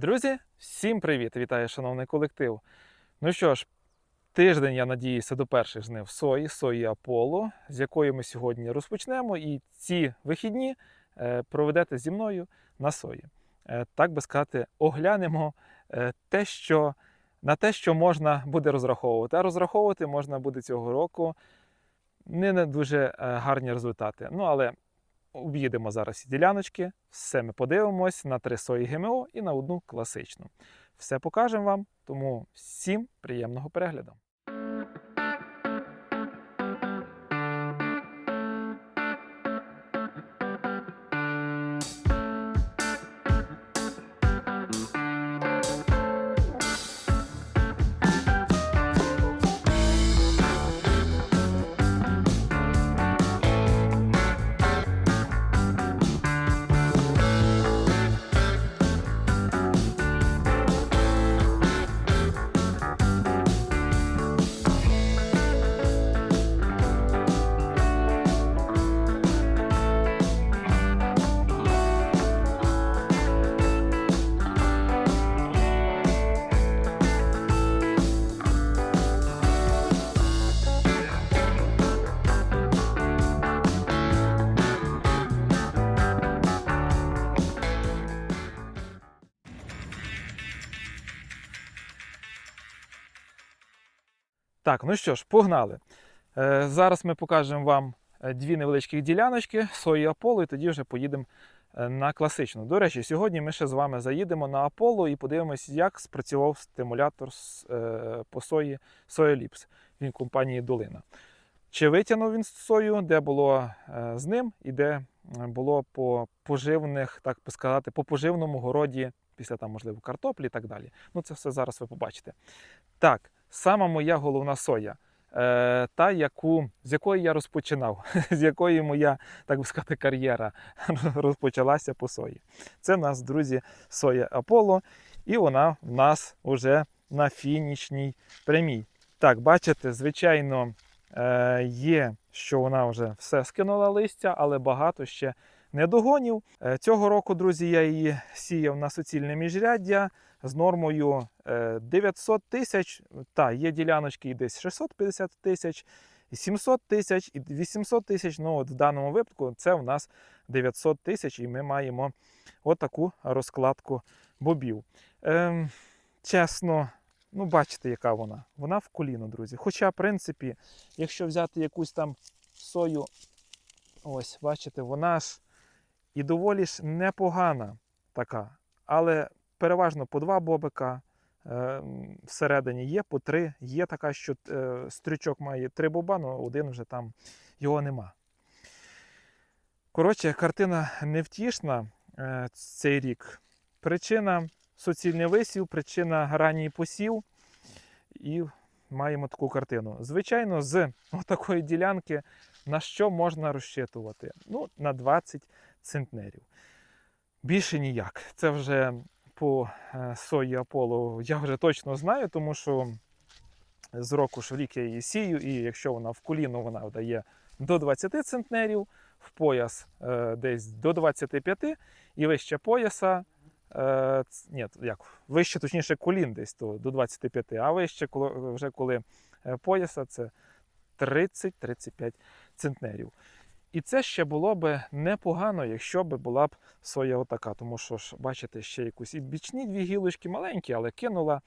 Друзі, всім привіт! Вітаю, шановний колектив. Ну що ж, тиждень, я надіюся, до перших жнив сої, сої Аполло, з якої ми сьогодні розпочнемо. І ці вихідні е, проведете зі мною на сої. Е, Так би сказати, оглянемо е, те, що, на те, що можна буде розраховувати. А розраховувати можна буде цього року не на дуже гарні результати. Ну, але об'їдемо зараз ці діляночки, все ми подивимось на три сої ГМО і на одну класичну. Все покажемо вам, тому всім приємного перегляду. Так, ну що ж, погнали. Е, зараз ми покажемо вам е, дві невеличкі діляночки сої Аполло, і тоді вже поїдемо е, на класичну. До речі, сьогодні ми ще з вами заїдемо на Аполло і подивимось, як спрацював стимулятор по сої Сояліпс. Він компанії Долина. Чи витягнув він сою, де було з ним, і де було по поживних, так би сказати, по поживному городі, після там, можливо, картоплі і так далі. Ну, це все зараз ви побачите. Так, сама моя головна соя, е, та, яку, з якої я розпочинав, з якої моя, так би сказати, кар'єра розпочалася по сої. Це в нас, друзі, соя Аполло, і вона в нас вже на фінішній прямій. Так, бачите, звичайно, е, є, що вона вже все скинула листя, але багато ще не догонів. Е, Цього року, друзі, я її сіяв на суцільне міжряддя з нормою е, 900 тисяч. Та, є діляночки і десь 650 тисяч, 700 тисяч, і 800 тисяч. Ну, от в даному випадку це у нас 900 тисяч, і ми маємо отаку розкладку бобів. Ем, чесно, ну бачите, яка вона. Вона в коліно, друзі. Хоча, в принципі, якщо взяти якусь там сою, ось, бачите, вона ж і доволі ж непогана така. Але переважно по два бобика. е, Всередині є по три. Є така, що е, стрючок має три боба, але один вже там його нема. Коротше, картина невтішна е, цей рік. Причина суцільний висів, причина ранній посів. І маємо таку картину. Звичайно, з такої ділянки на що можна розчитувати? Ну, на 20 центнерів. Більше ніяк. Це вже по е, сої Аполло я вже точно знаю, тому що з року ж в рік я її сію, і якщо вона в коліно, вона дає до 20 центнерів, в пояс е, десь до 25 і вище пояса. Е, ні, як вище, точніше, колін десь то, до 25, а вище, вже коли е, пояса, це 30-35 центнерів. І це ще було б непогано, якщо б була б соя отака. Тому що ж, бачите, ще якусь і бічні дві гілочки маленькі, але кинула.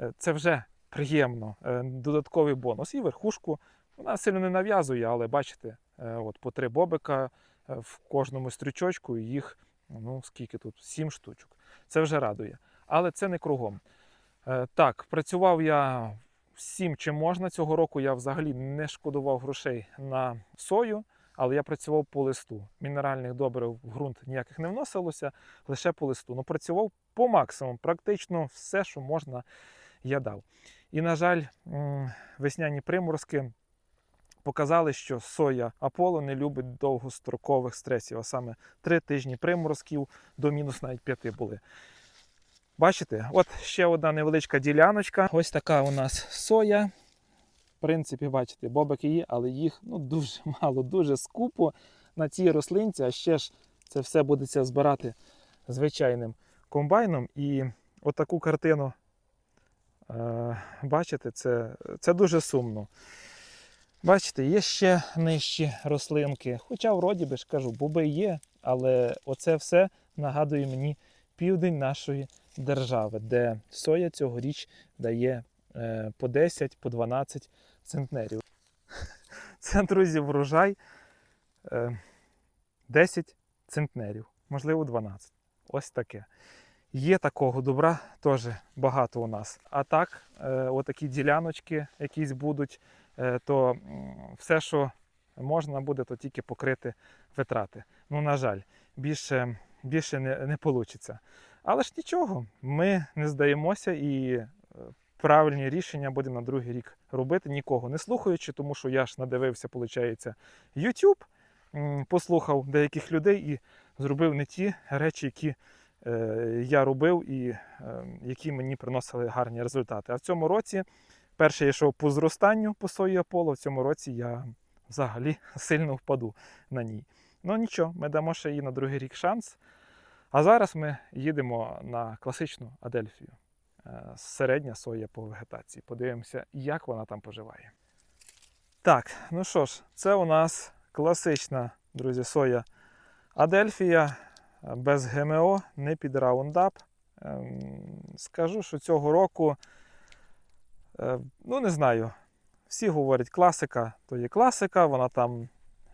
Е, Це вже приємно. Е, Додатковий бонус. І верхушку вона сильно не нав'язує, але бачите, е, от по три бобика в кожному стрючочку, і їх ну скільки тут? Сім штучок. Це вже радує. Але це не кругом. Так, працював я всім, чим можна. Цього року я взагалі не шкодував грошей на сою, але я працював по листу. Мінеральних добрив в ґрунт ніяких не вносилося, лише по листу. Ну, працював по максимуму. Практично все, що можна, я дав. І, на жаль, весняні приморозки показали, що соя Аполло не любить довгострокових стресів, а саме три тижні приморозків до мінус навіть п'яти були. Бачите, от ще одна невеличка діляночка. Ось така у нас соя. Принципі, бачите, бобики є, але їх ну, дуже мало, дуже скупо на цій рослинці, а ще ж це все будеться збирати звичайним комбайном. І отаку картину е, бачите, це, це дуже сумно. Бачите, є ще нижчі рослинки. Хоча, вроді би ж кажу, боби є, але оце все нагадує мені південь нашої держави, де соя цьогоріч дає по 10, по 12 центнерів. Це, друзі, врожай е, 10 центнерів, можливо, 12. Ось таке. Є такого добра теж багато у нас. А так, е, отакі діляночки якісь будуть, е, то все, що можна буде, то тільки покрити витрати. Ну, на жаль, більше, більше не, вийде. Але ж нічого, ми не здаємося і е, правильні рішення будемо на другий рік робити, нікого не слухаючи, тому що я ж надивився, виходить, YouTube, послухав деяких людей і зробив не ті речі, які е, я робив і е, які мені приносили гарні результати. А в цьому році перше я йшов по зростанню по сої Аполло, в цьому році я взагалі сильно впаду на ній. Ну нічого, ми дамо ще їй на другий рік шанс. А зараз ми їдемо на класичну Адельфію. Середня соя по вегетації. Подивимося, як вона там поживає. Так, ну що ж, це у нас класична, друзі, соя Адельфія е, без ГМО, не під раундап. Ем, Скажу, що цього року, е, ну не знаю, всі говорять, класика то є класика, вона там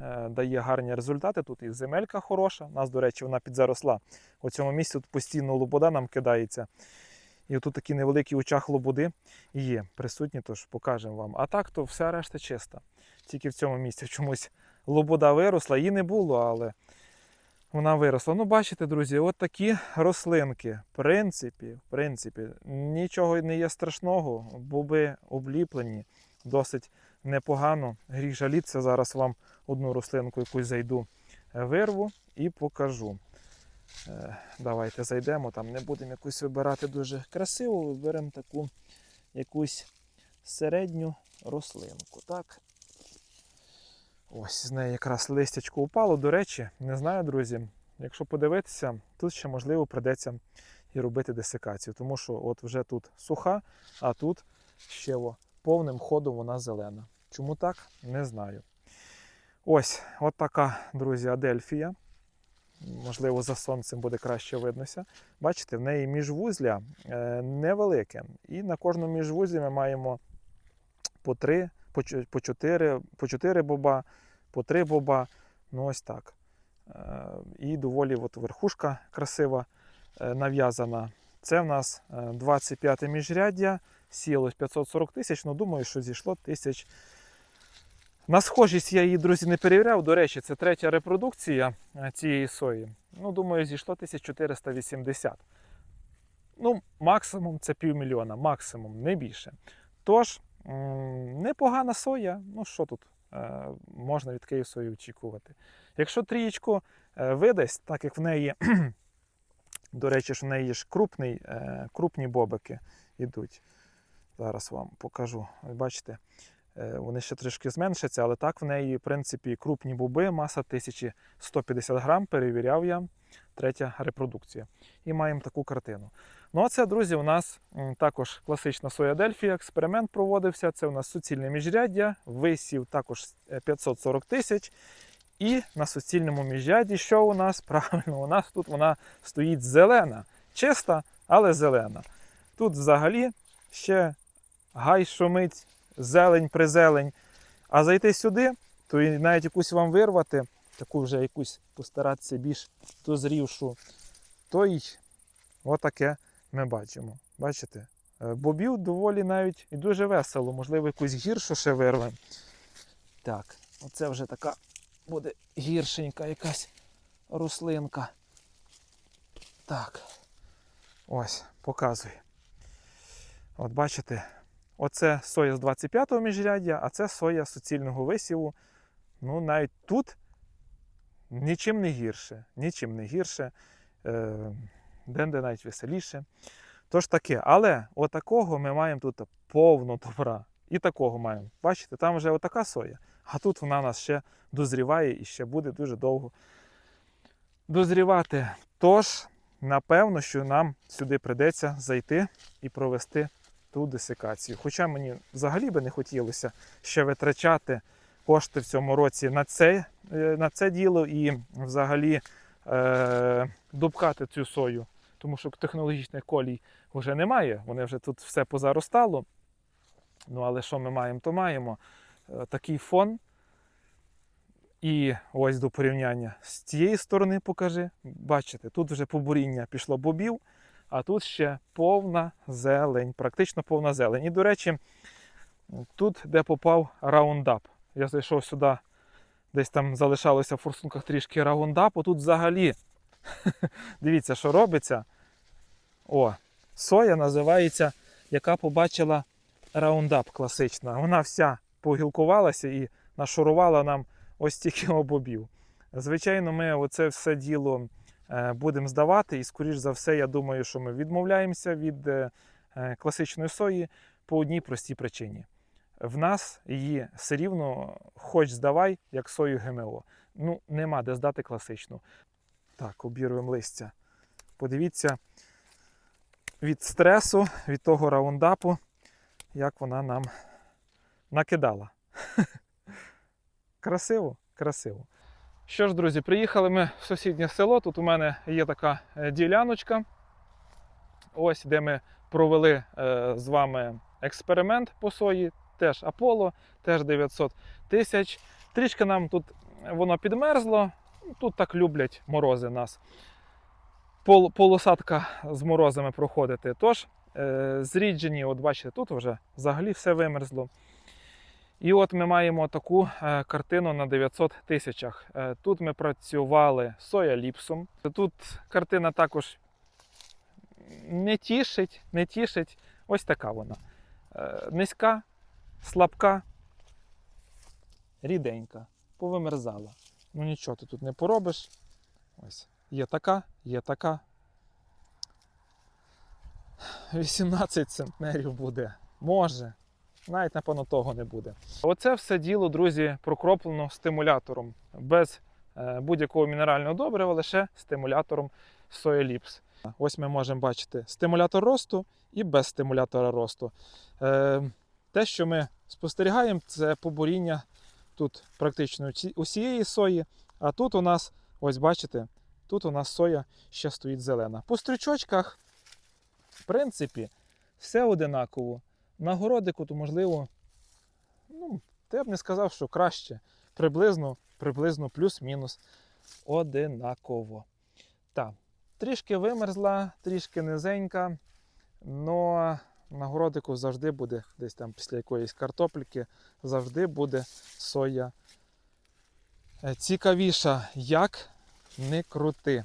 е, дає гарні результати. Тут і земелька хороша. У нас, до речі, вона підзаросла. У цьому місці тут постійно лобода нам кидається. І тут такі невеликі очах лободи є присутні, тож покажемо вам. А так, то вся решта чиста. Тільки в цьому місці чомусь лобода виросла, її не було, але вона виросла. Ну, бачите, друзі, от такі рослинки. В принципі, в принципі, нічого не є страшного, боби обліплені досить непогано. Гріх жаліться. Зараз вам одну рослинку якусь зайду, е, вирву і покажу. Е, Давайте зайдемо, там не будемо якусь вибирати дуже красиву, виберемо таку якусь середню рослинку. Так. Ось з неї якраз листячко упало. До речі, не знаю, друзі. Якщо подивитися, тут ще можливо придеться і робити десикацію, тому що от вже тут суха, а тут ще о, повним ходом вона зелена. Чому так? Не знаю. Ось, от така, друзі, Адельфія. Можливо, за сонцем буде краще виднося. Бачите, в неї міжвузля е, невелике. І на кожному міжвузлі ми маємо по 3, по чо- по 4, по 4 боба, по 3 боба. Ну ось так. Е, І доволі от верхушка красива е, нав'язана. Це в нас е, 25 міжряддя, сіялось 540 тисяч, ну думаю, що зійшло тисяч. На схожість я її, друзі, не перевіряв. До речі, це третя репродукція е, цієї сої. Ну, думаю, зійшло 1480. Ну, максимум це півмільйона, максимум, не більше. Тож, непогана соя. Ну, що тут е, можна від Київ сої очікувати? Якщо трієчку е, видасть, так як в неї, до речі, що в неї ж крупний, крупні бобики йдуть. Зараз вам покажу. Бачите, вони ще трішки зменшаться, але так в неї, в принципі, крупні боби, маса 1150 грам, перевіряв я. Третя репродукція. І маємо таку картину. Ну, а це, друзі, у нас також класична соя Дельфія. Експеримент проводився. Це у нас суцільне міжряддя, висів також е, 540 тисяч. І на суцільному міжряді, що у нас? Правильно, у нас тут вона стоїть зелена, чиста, але зелена. Тут взагалі ще гай шумить, зелень призелень. А зайти сюди, то і навіть якусь вам вирвати, таку вже якусь постаратися більш дозрівшу, то й отаке ми бачимо. Бачите? Е, Бобів доволі навіть і дуже весело, можливо, якусь гіршу ще вирвемо. Так, оце вже така буде гіршенька якась рослинка. Так. Ось, показую. От бачите, оце соя з 25-го міжряддя, а це соя суцільного висіву. Ну, навіть тут нічим не гірше. Нічим не гірше. Е, де-де навіть веселіше. Тож таке, але отакого ми маємо тут повно добра. І такого маємо. Бачите, там вже отака соя, а тут вона у нас ще дозріває і ще буде дуже довго дозрівати. Тож, напевно, що нам сюди прийдеться зайти і провести ту десикацію. Хоча мені взагалі би не хотілося ще витрачати кошти в цьому році на це, е, на це діло і взагалі е, дубкати цю сою, тому що технологічних колій вже немає, вони вже тут все позаростало. Ну, але що ми маємо, то маємо. Е, Такий фон. І ось до порівняння з цієї сторони покажи. Бачите, тут вже побуріння пішло бобів, а тут ще повна зелень, практично повна зелень. І, до речі, тут, де попав раундап. Я зайшов сюди, десь там залишалося в форсунках трішки раундапу. Тут взагалі, дивіться, що робиться. О, соя називається, яка побачила раундап класична. Вона вся погілкувалася і нашурувала нам ось стільки обобів. Звичайно, ми оце все діло будемо здавати, і, скоріш за все, я думаю, що ми відмовляємося від е, е, класичної сої по одній простій причині. В нас її все рівно хоч здавай, як сою ГМО. Ну, нема де здати класичну. Так, обірвемо листя. Подивіться від стресу, від того раундапу, як вона нам накидала. Красиво, красиво. Що ж, друзі, приїхали ми в сусіднє село. Тут у мене є така е, діляночка. Ось де ми провели е, з вами експеримент по сої. Теж Аполло, теж 900 тисяч. Трішки нам тут воно підмерзло. Тут так люблять морози нас. Пол, полосадка з морозами проходити. Тож, е, зріджені, от бачите, тут вже взагалі все вимерзло. І от ми маємо таку е, картину на 900 тисячах. Е, тут ми працювали сояліпсом. Тут картина також не тішить, не тішить. Ось така вона. Е, низька, слабка, ріденька, повимерзала. Ну нічого ти тут не поробиш. Ось. Є така, є така. 18 центнерів буде. Може. Навіть, напевно, того не буде. Оце все діло, друзі, прокроплено стимулятором. Без е, будь-якого мінерального добрива, лише стимулятором Soilipс. Ось ми можемо бачити стимулятор росту і без стимулятора росту. Е, те, що ми спостерігаємо, це побуріння тут практично усієї сої. А тут у нас, ось бачите, тут у нас соя ще стоїть зелена. По стрючочках, в принципі, все одинаково. На городику, то можливо, ну, я б не сказав, що краще. Приблизно, приблизно плюс-мінус одинаково. Так, трішки вимерзла, трішки низенька, але на городику завжди буде, десь там після якоїсь картопельки, завжди буде соя е, цікавіша, як не крути.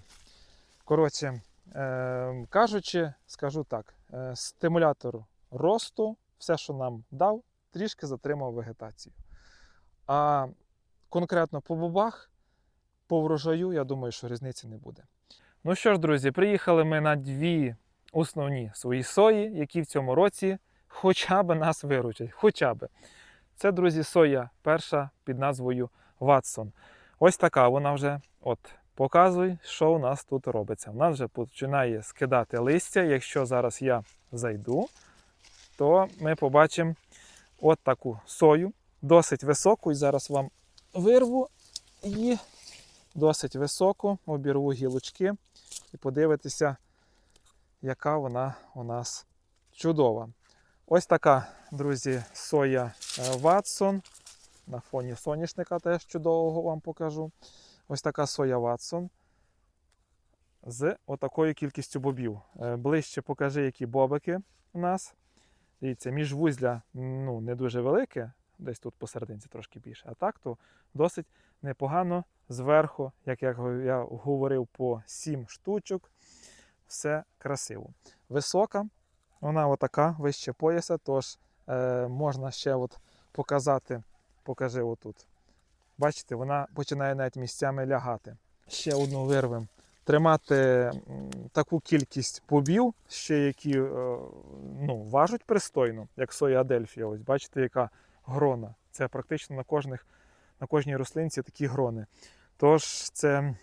Коротше, е, кажучи, скажу так: е, стимулятор росту, все, що нам дав, трішки затримав вегетацію. А конкретно по бобах, по врожаю, я думаю, що різниці не буде. Ну що ж, друзі, приїхали ми на дві основні свої сої, які в цьому році хоча б нас виручать. Хоча б. Це, друзі, соя перша під назвою Ватсон. Ось така вона вже. От, показуй, що у нас тут робиться. У нас вже починає скидати листя. Якщо зараз я зайду, то ми побачимо от таку сою, досить високу. І зараз вам вирву її досить високу, обірву гілочки і подивитися, яка вона у нас чудова. Ось така, друзі, соя е, Ватсон. На фоні соняшника теж чудового вам покажу. Ось така соя Ватсон з отакою кількістю бобів. Е, Ближче покажи, які бобики у нас. Дивіться, міжвузля ну, не дуже велике, десь тут посерединці трошки більше. А так то досить непогано зверху, як я говорив, по 7 штучок. Все красиво. Висока, вона отака, вище пояса, тож е, можна ще от показати, покажи отут. Бачите, вона починає навіть місцями лягати. Ще одну вирвемо. Тримати таку кількість бобів, ще які е, ну, важуть пристойно, як соя Адельфія. Ось бачите, яка грона. Це практично на, кожних, на кожній рослинці такі грони. Тож це,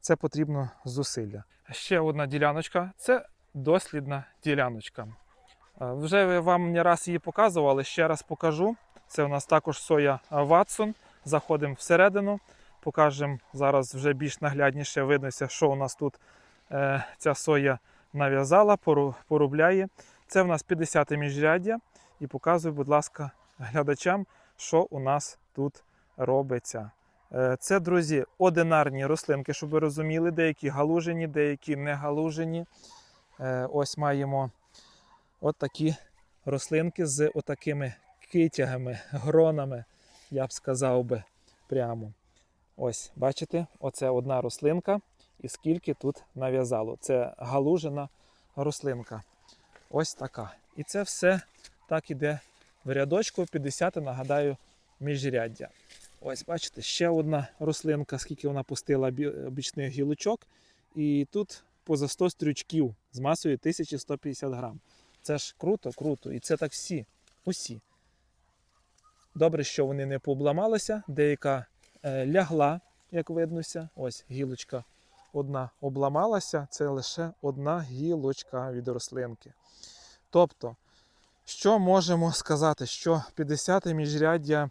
це потрібно зусилля. Ще одна діляночка це дослідна діляночка. Е, Вже вам не раз її показував, але ще раз покажу. Це у нас також соя Ватсон. Заходимо всередину, покажемо зараз вже більш наглядніше виднося, що у нас тут е, ця соя нав'язала, пору- поробляє. Це у нас 50 міжряддя. І показую, будь ласка, глядачам, що у нас тут робиться. Е, Це, друзі, одинарні рослинки, щоб ви розуміли, деякі галужені, деякі не галужені. Е, Ось маємо от такі рослинки з отакими китягами, гронами, я б сказав би прямо. Ось, бачите, оце одна рослинка, і скільки тут нав'язало. Це галужена рослинка. Ось така. І це все так іде в рядочку 50, нагадаю, міжряддя. Ось, бачите, ще одна рослинка, скільки вона пустила бічних гілочок. І тут поза 100 стрючків з масою 1150 грам. Це ж круто, круто. І це так всі. Усі. Добре, що вони не пообламалися. Деяка лягла, як виднося. Ось гілочка одна обламалася. Це лише одна гілочка від рослинки. Тобто, що можемо сказати, що 50-те міжряддя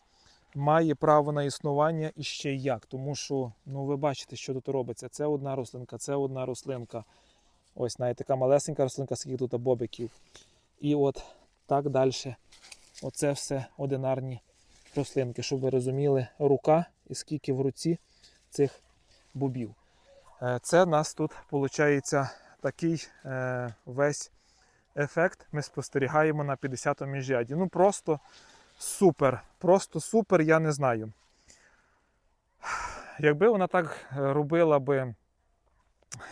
має право на існування і ще як. Тому що, ну ви бачите, що тут робиться. Це одна рослинка, це одна рослинка. Ось навіть така малесенька рослинка, скільки тут бобиків. І от так далі. Оце все одинарні рослинки, щоб ви розуміли, рука і скільки в руці цих бобів. Е, Це нас тут виходить такий е, весь ефект. Ми спостерігаємо на 50 му міжряді. Ну просто супер. Просто супер, я не знаю. Якби вона так робила би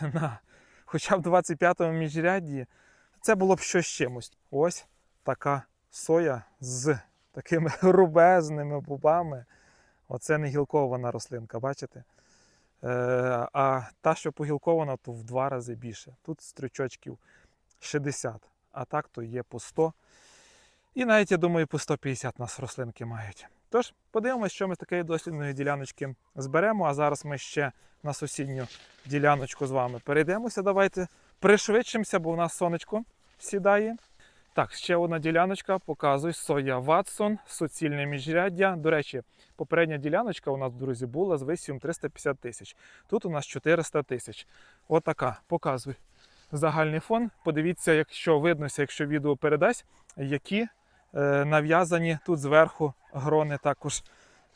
на хоча б 25-му міжрядді, це було б щось чимось. Ось така соя з такими рубезними бубами. Оце не гілкована рослинка, бачите? Е, а та, що погілкована, то в два рази більше. Тут стрючочків 60, а так то є по 100. І навіть, я думаю, по 150 нас рослинки мають. Тож, подивимося, що ми з такої дослідної діляночки зберемо. А зараз ми ще на сусідню діляночку з вами перейдемося. Давайте пришвидшимося, бо у нас сонечко сідає. Так, ще одна діляночка, показуй соя Ватсон, суцільне міжряддя. До речі, попередня діляночка у нас, друзі, була з висівом 350 тисяч. Тут у нас 400 тисяч. Отака, показуй загальний фон. Подивіться, якщо виднося, якщо відео передасть, які е, нав'язані тут зверху грони також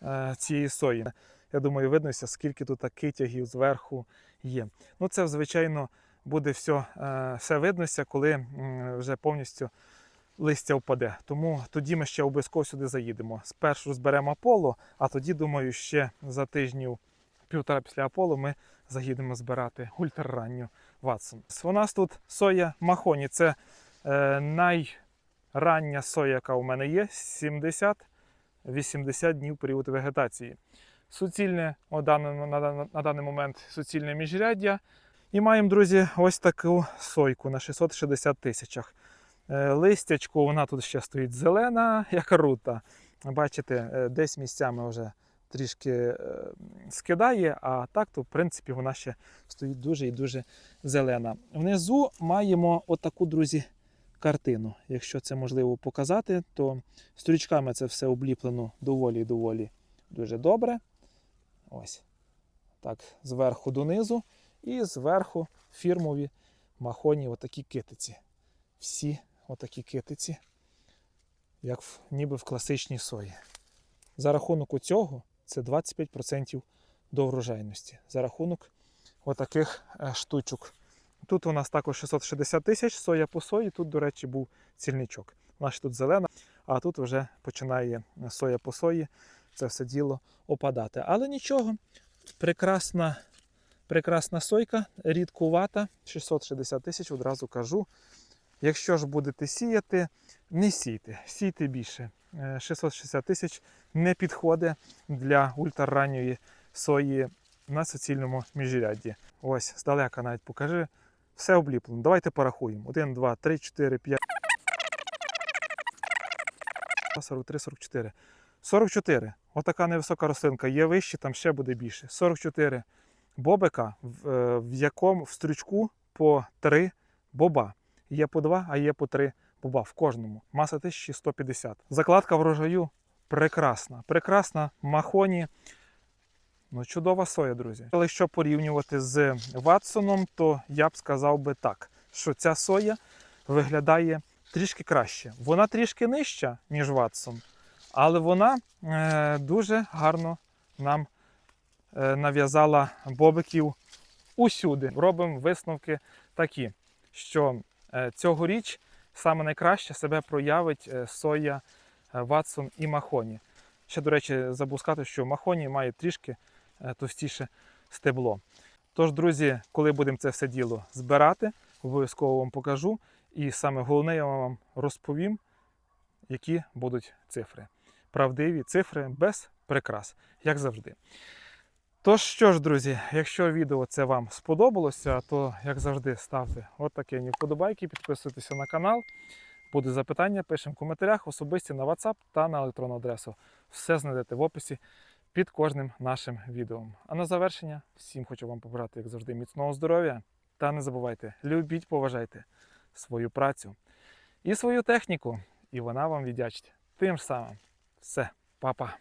е, цієї сої. Я думаю, виднося, скільки тут китягів зверху є. Ну, це, звичайно, буде все, все виднося, коли вже повністю листя впаде. Тому тоді ми ще обов'язково сюди заїдемо. Спершу зберемо Аполло, а тоді, думаю, ще за тижнів півтора після Аполло ми заїдемо збирати ультраранню Ватсон. У нас тут соя Махоні. Це е, найрання соя, яка у мене є. 70-80 днів період вегетації. Суцільне на даний момент суцільне міжряддя. І маємо, друзі, ось таку сойку на 660 тисячах. Е, Листячко, вона тут ще стоїть зелена, як рута. Бачите, е, десь місцями вже трішки е, скидає, а так, то в принципі вона ще стоїть дуже і дуже зелена. Внизу маємо отаку, друзі, картину. Якщо це можливо показати, то стрічками це все обліплено доволі доволі дуже добре. Ось. Так, зверху донизу. І зверху фірмові махоні отакі китиці. Всі отакі китиці, як в, ніби в класичній сої. За рахунок цього це 25% до врожайності. За рахунок отаких е, штучок. Тут у нас також 660 тисяч соя по сої. Тут, до речі, був цільничок. Ж тут зелена, а тут вже починає соя по сої. Це все діло опадати. Але нічого, прекрасна, прекрасна сойка, рідкувата, 660 тисяч, одразу кажу. Якщо ж будете сіяти, не сійте, сійте більше. Е, 660 тисяч не підходить для ультраранньої сої на суцільному міжрядді. Ось, здалека навіть покажи. Все обліплено. Давайте порахуємо. 1, 2, 3, 4, 5. 43, 44. 44. Отака невисока рослинка. Є вище, там ще буде більше. 44 бобика, в, е, в якому в стрючку по 3 боба. Є по 2, а є по 3 боба в кожному. Маса 1150. Закладка врожаю прекрасна. Прекрасна махоні. Ну, чудова соя, друзі. Але якщо порівнювати з Ватсоном, то я б сказав би так, що ця соя виглядає трішки краще. Вона трішки нижча, ніж Ватсон, але вона е, дуже гарно нам нав'язала бобиків усюди. Робимо висновки такі, що е, цьогоріч саме найкраще себе проявить е, соя е, Ватсон і Махоні. Ще, до речі, забув сказати, що Махоні має трішки е, товстіше стебло. Тож, друзі, коли будемо це все діло збирати, обов'язково вам покажу. І саме головне, я вам розповім, які будуть цифри. Правдиві цифри без прикрас, як завжди. Тож що ж, друзі, якщо відео це вам сподобалося, то як завжди ставте отакі вподобайки, підписуйтеся на канал. Буде запитання, пишемо в коментарях, особисті на WhatsApp та на електронну адресу. Все знайдете в описі під кожним нашим відео. А на завершення всім хочу вам побажати, як завжди, міцного здоров'я. Та не забувайте, любіть, поважайте свою працю і свою техніку, і вона вам віддячить. Тим самим. Все, па-па.